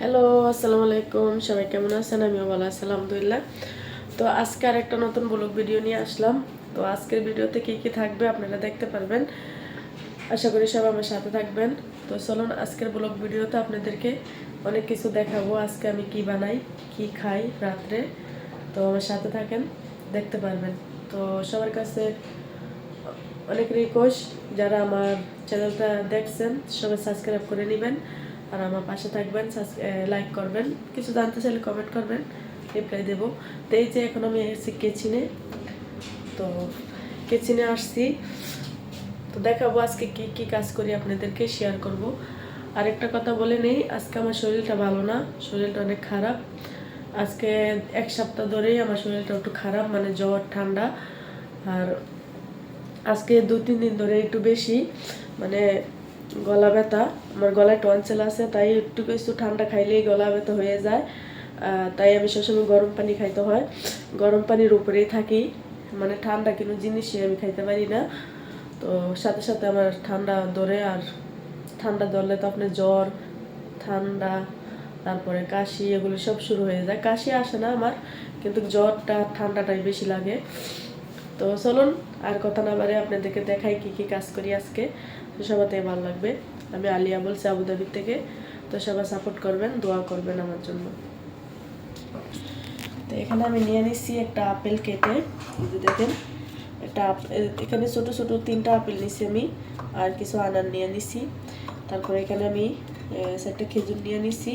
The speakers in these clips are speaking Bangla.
হ্যালো আসসালামু আলাইকুম। সবাই কেমন আছেন? আমিও ভালো আছি, আলহামদুলিল্লাহ। তো আজকে আর একটা নতুন ব্লগ ভিডিও নিয়ে আসলাম। তো আজকের ভিডিওতে কী কী থাকবে আপনারা দেখতে পারবেন। আশা করি সবাই আমার সাথে থাকবেন। তো চলুন আজকের ব্লগ ভিডিওতে আপনাদেরকে অনেক কিছু দেখাবো। আজকে আমি কি বানাই, কি খাই রাত্রে। তো আমার সাথে থাকেন, দেখতে পারবেন। তো সবার কাছে অনেক রিকোয়েস্ট যারা আমার চ্যানেলটা দেখছেন, সবাই সাবস্ক্রাইব করে নেবেন। আর আমার পাশে থাকবেন লাইক করবেন, কিছু জানতে চাইলে কমেন্ট করবেন রিপ্লাই দেবো। তো এই যে এখন আমি এসেছি কেচিনে, তো কেচিনে আসছি। তো দেখাবো আজকে কি কি কাজ করি আপনাদেরকে শেয়ার করব। আরেকটা কথা বলে নেই, আজকে আমার শরীরটা ভালো না, শরীরটা অনেক খারাপ। আজকে এক সপ্তাহ ধরেই আমার শরীরটা একটু খারাপ মানে জ্বর, ঠান্ডা। আর আজকে দু তিন দিন ধরে একটু বেশি মানে গলা ব্যথা। আমার গলায় টনসেল আছে, তাই একটু কিছু ঠান্ডা খাইলেই গলা ব্যথা হয়ে যায়। তাই আমি সবসময় গরম পানি খাইতে হয়। গরম পানির উপরেই থাকি। মানে ঠান্ডা কোনো জিনিসই আমি খাইতে পারি না। তো সাথে সাথে আমার ঠান্ডা ধরে, আর ঠান্ডা ধরলে তো আপনার জ্বর, ঠান্ডা, তারপরে কাশি, এগুলো সব শুরু হয়ে যায়। কাশি আসে না আমার, কিন্তু জ্বরটা, ঠান্ডাটাই বেশি লাগে। তো চলুন, আর কথা না বারে আপনাদেরকে দেখাই কি কি কাজ করি আজকে। তো সবাতে ভালো লাগবে। আমি আলিয়া বলছি আবুধাবি থেকে, তো সবাই সাপোর্ট করবেন, দোয়া করবেন আমার জন্য। তো এখানে আমি নিয়ে নিচ্ছি একটা আপেল কেটে দেখেন, একটা এখানে ছোট ছোট তিনটা আপেল নিচ্ছি আমি, আর কিছু আনার নিয়ে নিচ্ছি। তারপরে এখানে আমি একটা খেজুর নিয়ে নিচ্ছি,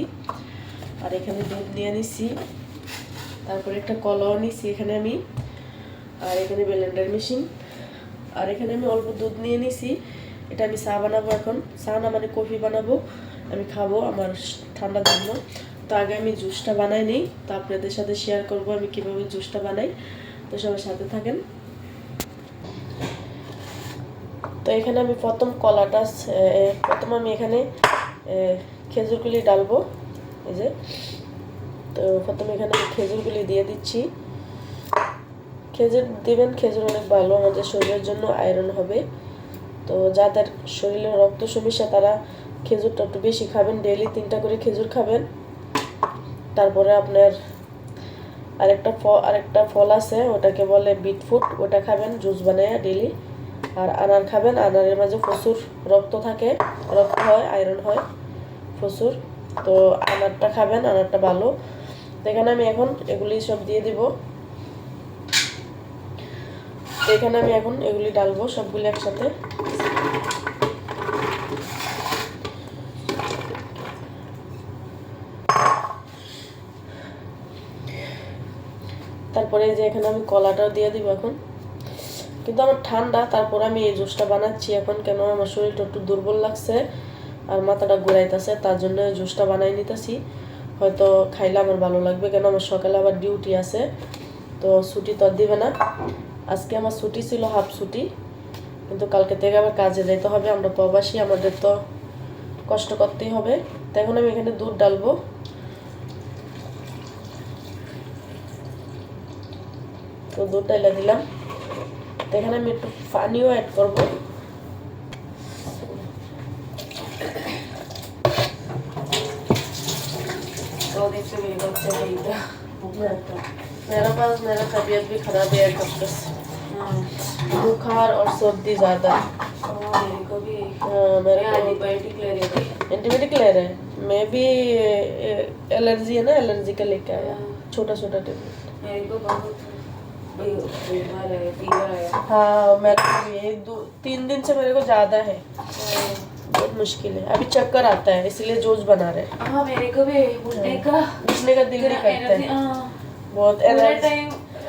আর এখানে দুধ নিয়ে নিচ্ছি। তারপরে একটা কলাও নিচ্ছি এখানে আমি, আর এখানে ব্লেন্ডার মেশিন আর এখানে আমি অল্প দুধ নিয়ে নিছি এটা আমি চা বানাবো এখন। চা না মানে কফি বানাবো। আমি খাব আমার ঠান্ডার জন্য। তো আগে আমি জুসটা বানাই নিই। তো আপনাদের সাথে শেয়ার করব আমি কীভাবে জুসটা বানাই। তো সবার সাথে থাকেন। তো এখানে আমি প্রথম কলাটা প্রথম আমি এখানে খেজুরগুলি ডালবো। এই যে। তো প্রথম এখানে খেজুরগুলি দিয়ে দিচ্ছি। খেজুর, দিবেন, খেজুর অনেক ভালো। আমাদের শরীরের জন্য আয়রন হবে। তো যাদের শরীরে রক্ত সমস্যা তারা খেজুরটা একটু বেশি খাবেন ডেইলি তিনটা করে খেজুর খাবেন। তারপরে আপনার আরেকটা ফল আরেকটা ফল আছে, ওটাকে বলে বিটফুট, ওটা খাবেন, জুস বানায় ডেলি আর আনার খাবেন, আনারের মাঝে প্রচুর রক্ত থাকে, রক্ত হয় আয়রন হয়, প্রচুর। তো আনারটা খাবেন, আনারটা ভালো। এখানে আমি এখন এগুলি সব দিয়ে দিব। এখানে আমি এখন এগুলি ডালবো, সবগুলি একসাথে। তারপরে যে এখানে আমি কলাটাও দিয়ে দিব এখন। কিন্তু আমার ঠান্ডা, তারপর আমি এই জুসটা বানাচ্ছি। এখন কেন আমার শরীরটা একটু দুর্বল লাগছে আর মাথাটা ঘুরাইতেছে, তার জন্য জুসটা বানাই নিতেছি। হয়তো খাইলে আমার ভালো লাগবে, কেন আমার সকালে আবার ডিউটি আছে, তো ছুটি তো দিবে না। আজকে আমার ছুটি ছিল, হাফ ছুটি। কিন্তু কালকে থেকে আবার কাজে যেতে হবে আমরা প্রবাসী আমাদের তো কষ্ট করতেই হবে তো এখন আমি এখানে দুধ ডালবো তো দুধ ডাইলা দিলাম তো এখানে আমি একটু পানিও অ্যাড করব तो देखते मेरे बच्चे नहीं था मेरा पास मेरा तबीयत भी खराब है कब से बुखार और सर्दी ज़्यादा। मेरे को भी हाँ, मेरे मैं को एंटीबायोटिक ले रही एंटीबायोटिक हैं। मैं भी एलर्जी है ना एलर्जी का लेके आया। छोटा छोटा टेबलेट मेरे को बहुत है हाँ मेरे को भी एक दो तीन दिन से मेरे को ज़्यादा है। बहुत मुश्किल है। अभी चक्कर आता है इसलिए जूस बना रहे हैं। हाँ मेरे को भी उठने का उठने का दिल नहीं करता है। हाँ। बहुत पूरा एनर्जी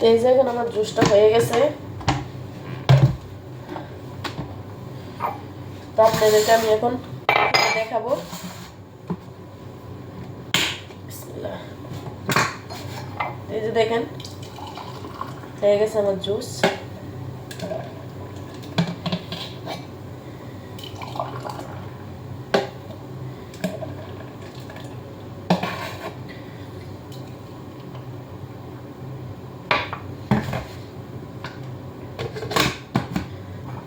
তো এই যে এখন আমার জুসটা হয়ে গেছে। তো আপনাদেরকে আমি এখন দেখাবো। এই যে দেখেন, হয়ে গেছে আমার জুস।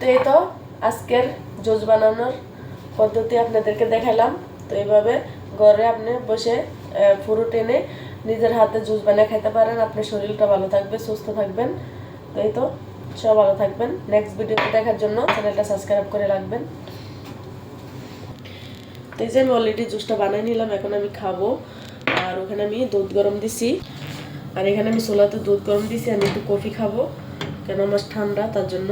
তো এই তো, আজকের জুস বানানোর পদ্ধতি আপনাদেরকে দেখালাম। তো এইভাবে ঘরে আপনি বসে ফুরু টেনে নিজের হাতে জুস বানিয়ে খেতে পারেন। আপনার শরীরটা ভালো থাকবে, সুস্থ থাকবেন। তো এই তো সব ভালো থাকবেন। নেক্সট ভিডিওতে দেখার জন্য চ্যানেলটা সাবস্ক্রাইব করে রাখবেন। তো এই যে আমি অলরেডি জুসটা বানিয়ে নিলাম, এখন আমি খাব। আর ওখানে আমি দুধ গরম দিছি। আর এখানে আমি সোলাতে দুধ গরম দিছি, আমি একটু কফি খাব। কেন আমার ঠান্ডা, তার জন্য।